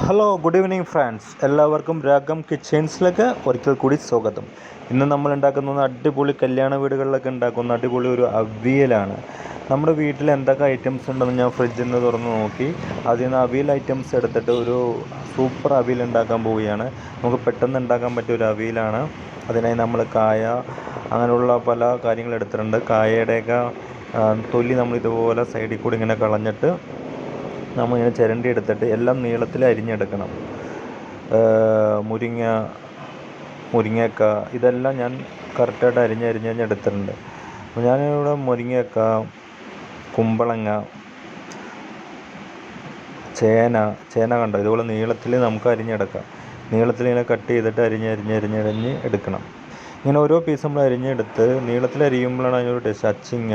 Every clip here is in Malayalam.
ഹലോ ഗുഡ് ഈവനിങ് ഫ്രണ്ട്സ് എല്ലാവർക്കും രാഗം കിച്ചൻസിലേക്ക് ഒരിക്കൽ കൂടി സ്വാഗതം. ഇന്ന് നമ്മൾ ഉണ്ടാക്കുന്ന അടിപൊളി കല്യാണ വീടുകളിലൊക്കെ ഉണ്ടാക്കുന്ന അടിപൊളി ഒരു അവിയലാണ്. നമ്മുടെ വീട്ടിൽ എന്തൊക്കെ ഐറ്റംസ് ഉണ്ടെന്ന് ഞാൻ ഫ്രിഡ്ജിൽ നിന്ന് തുറന്ന് നോക്കി. അതിൽ നിന്ന് അവിയൽ ഐറ്റംസ് എടുത്തിട്ട് ഒരു സൂപ്പർ അവിയൽ ഉണ്ടാക്കാൻ പോവുകയാണ്. നമുക്ക് പെട്ടെന്ന് ഉണ്ടാക്കാൻ പറ്റിയ ഒരു അവിയലാണ്. അതിനായി നമ്മൾ കായ അങ്ങനെയുള്ള പല കാര്യങ്ങൾ എടുത്തിട്ടുണ്ട്. കായയുടെയൊക്കെ തൊലി നമ്മൾ ഇതുപോലെ സൈഡിൽ കൂടി ഇങ്ങനെ കളഞ്ഞിട്ട് നമ്മളിങ്ങനെ ചിരണ്ടി എടുത്തിട്ട് എല്ലാം നീളത്തിൽ അരിഞ്ഞെടുക്കണം. മുരിങ്ങ മുരിങ്ങക്ക ഇതെല്ലാം ഞാൻ കറക്റ്റായിട്ട് അരിഞ്ഞ് അരിഞ്ഞ് എടുത്തിട്ടുണ്ട്. അപ്പോൾ ഞാനിവിടെ മുരിങ്ങക്ക കുമ്പളങ്ങ ചേന ചേന കണ്ടോ? ഇതുപോലെ നീളത്തിൽ നമുക്ക് അരിഞ്ഞെടുക്കാം. നീളത്തിൽ ഇങ്ങനെ കട്ട് ചെയ്തിട്ട് അരിഞ്ഞ് അരിഞ്ഞ് അരിഞ്ഞ് അരിഞ്ഞ് എടുക്കണം. ഇങ്ങനെ ഓരോ പീസ് നമ്മൾ അരിഞ്ഞെടുത്ത് നീളത്തിൽ അരിയുമ്പോഴാണ് അതിനൊരു ടേസ്റ്റ് അച്ചിങ്ങ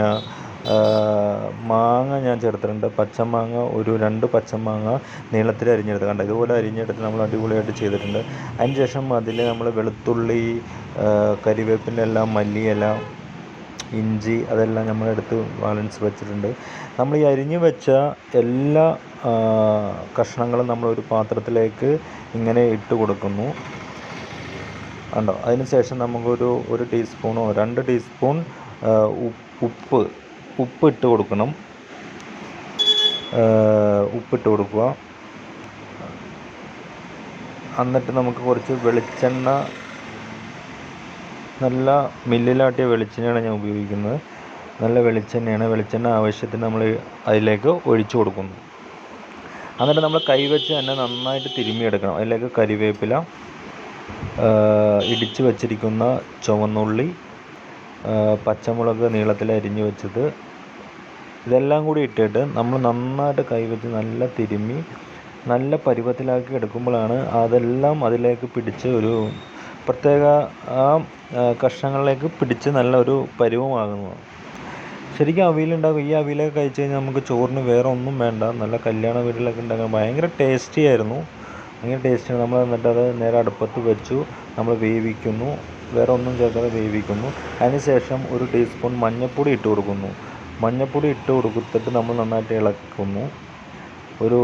മാങ്ങ ഞാൻ ചേർത്തിട്ടുണ്ട്. പച്ചമാങ്ങ ഒരു രണ്ട് പച്ചമാങ്ങ നീളത്തിൽ അരിഞ്ഞെടുത്ത്. കണ്ട? ഇതുപോലെ അരിഞ്ഞെടുത്ത് നമ്മൾ അടിപൊളിയായിട്ട് ചെയ്തിട്ടുണ്ട്. അതിന് ശേഷം അതിൽ നമ്മൾ വെളുത്തുള്ളി കരിവേപ്പിന്റെ മല്ലിയില ഇഞ്ചി അതെല്ലാം നമ്മൾ എടുത്ത് ബാലൻസ് വെച്ചിട്ടുണ്ട്. നമ്മൾ ഈ അരിഞ്ഞു വെച്ച എല്ലാ കഷ്ണങ്ങളും നമ്മൾ ഒരു പാത്രത്തിലേക്ക് ഇങ്ങനെ ഇട്ട് കൊടുക്കുന്നു. കണ്ടോ? അതിന് ശേഷം നമുക്കൊരു ഒരു ടീസ്പൂണോ രണ്ട് ടീസ്പൂൺ ഉപ്പ് ഉപ്പ് ഉപ്പ് ഇട്ട് കൊടുക്കണം. ഉപ്പ് ഉപ്പിട്ട് കൊടുക്കുക. എന്നിട്ട് നമുക്ക് കുറച്ച് വെളിച്ചെണ്ണ നല്ല മില്ലിലാട്ടിയ വെളിച്ചെണ്ണയാണ് ഞാൻ ഉപയോഗിക്കുന്നത്. നല്ല വെളിച്ചെണ്ണയാണ്. വെളിച്ചെണ്ണ ആവശ്യത്തിന് നമ്മൾ അതിലേക്ക് ഒഴിച്ചു കൊടുക്കുന്നു. എന്നിട്ട് നമ്മൾ കൈ വെച്ച് തന്നെ നന്നായിട്ട് തിരുമ്മിയെടുക്കണം അതിലേക്ക് കരിവേപ്പില ഇടിച്ച് വച്ചിരിക്കുന്ന ചുവന്നുള്ളി പച്ചമുളക് നീളത്തിൽ അരിഞ്ഞു വെച്ചത്. ഇതെല്ലാം കൂടി ഇട്ടിട്ട് നമ്മൾ നന്നായിട്ട് കൈവച്ച് നല്ല തിരുമ്മി നല്ല പരുവത്തിലാക്കി എടുക്കുമ്പോഴാണ് അതെല്ലാം അതിലേക്ക് പിടിച്ച് ഒരു പ്രത്യേക ആ കഷ്ണങ്ങളിലേക്ക് പിടിച്ച് നല്ലൊരു പരുവമാകുന്നത്. ശരിക്കും അവിയലുണ്ടാകും ഈ അവിയലൊക്കെ കഴിച്ച് കഴിഞ്ഞാൽ നമുക്ക് ചോറിന് വേറെ ഒന്നും വേണ്ട. നല്ല കല്യാണ വീട്ടിലൊക്കെ ഉണ്ടാക്കാൻ ഭയങ്കര ടേസ്റ്റി ആയിരുന്നു. ഭയങ്കര ടേസ്റ്റിയാണ് നമ്മൾ എന്നിട്ട് അത് നേരെ അടുപ്പത്ത് വെച്ചു. നമ്മൾ വേവിക്കുന്നു. വേറെ ഒന്നും ചേർക്കാതെ വേവിക്കുന്നു. അതിന് ശേഷം ഒരു ടീസ്പൂൺ മഞ്ഞൾപ്പൊടി ഇട്ട് കൊടുക്കുന്നു. മഞ്ഞൾപ്പൊടി ഇട്ട് കൊടുത്തിട്ട് നമ്മൾ നന്നായിട്ട് ഇളക്കുന്നു. ഒരു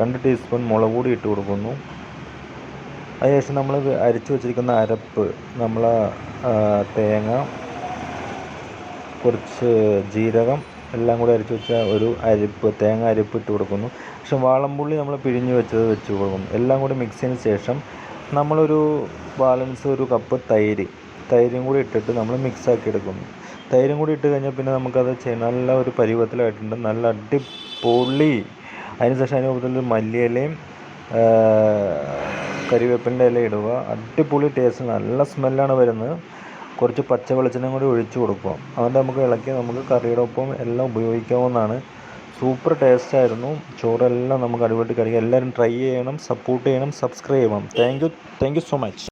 രണ്ട് ടീസ്പൂൺ മുളക് പൊടി ഇട്ട് കൊടുക്കുന്നു. അതിനുശേഷം നമ്മൾ അരിച്ചു വെച്ചിരിക്കുന്ന അരപ്പ് നമ്മൾ തേങ്ങ കുറച്ച് ജീരകം എല്ലാം കൂടി അരച്ച് വെച്ച ഒരു അരിപ്പ് തേങ്ങ അരിപ്പ് ഇട്ട് കൊടുക്കുന്നു. പക്ഷെ വാളംപുള്ളി നമ്മൾ പിഴിഞ്ഞ് വെച്ചത് വെച്ച് കൊടുക്കുന്നു. എല്ലാം കൂടി മിക്സ് ചെയ്തതിന് ശേഷം നമ്മളൊരു ബാലൻസ് ഒരു കപ്പ് തൈര് തൈരും കൂടി ഇട്ടിട്ട് നമ്മൾ മിക്സ് ആക്കി എടുക്കുന്നു. തൈരും കൂടി ഇട്ട് കഴിഞ്ഞാൽ പിന്നെ നമുക്കത് നല്ല ഒരു പരുവത്തിലായിട്ടുണ്ട്. നല്ല അടിപൊളി. അതിനുശേഷം അതിന് കൂടുതൽ മല്ലിയിലയും കരിവേപ്പിന്റെ ഇല ഇടുക. അടിപൊളി ടേസ്റ്റ് നല്ല സ്മെല്ലാണ് വരുന്നത്. കുറച്ച് പച്ച വെളിച്ചെണ്ണയും കൂടി ഒഴിച്ചു കൊടുക്കുക. അതുകൊണ്ട് നമുക്ക് ഇളക്കി നമുക്ക് കറിയുടെ ഒപ്പം എല്ലാം ഉപയോഗിക്കാവുന്നതാണ്. സൂപ്പർ ടേസ്റ്റ് ആയിരുന്നു. ചോറെല്ലാം നമുക്ക് അടിപൊളി കഴിക്കാം. എല്ലാവരും ട്രൈ ചെയ്യണം സപ്പോർട്ട് ചെയ്യണം സബ്സ്ക്രൈബ് ചെയ്യണം. Thank you thank you so much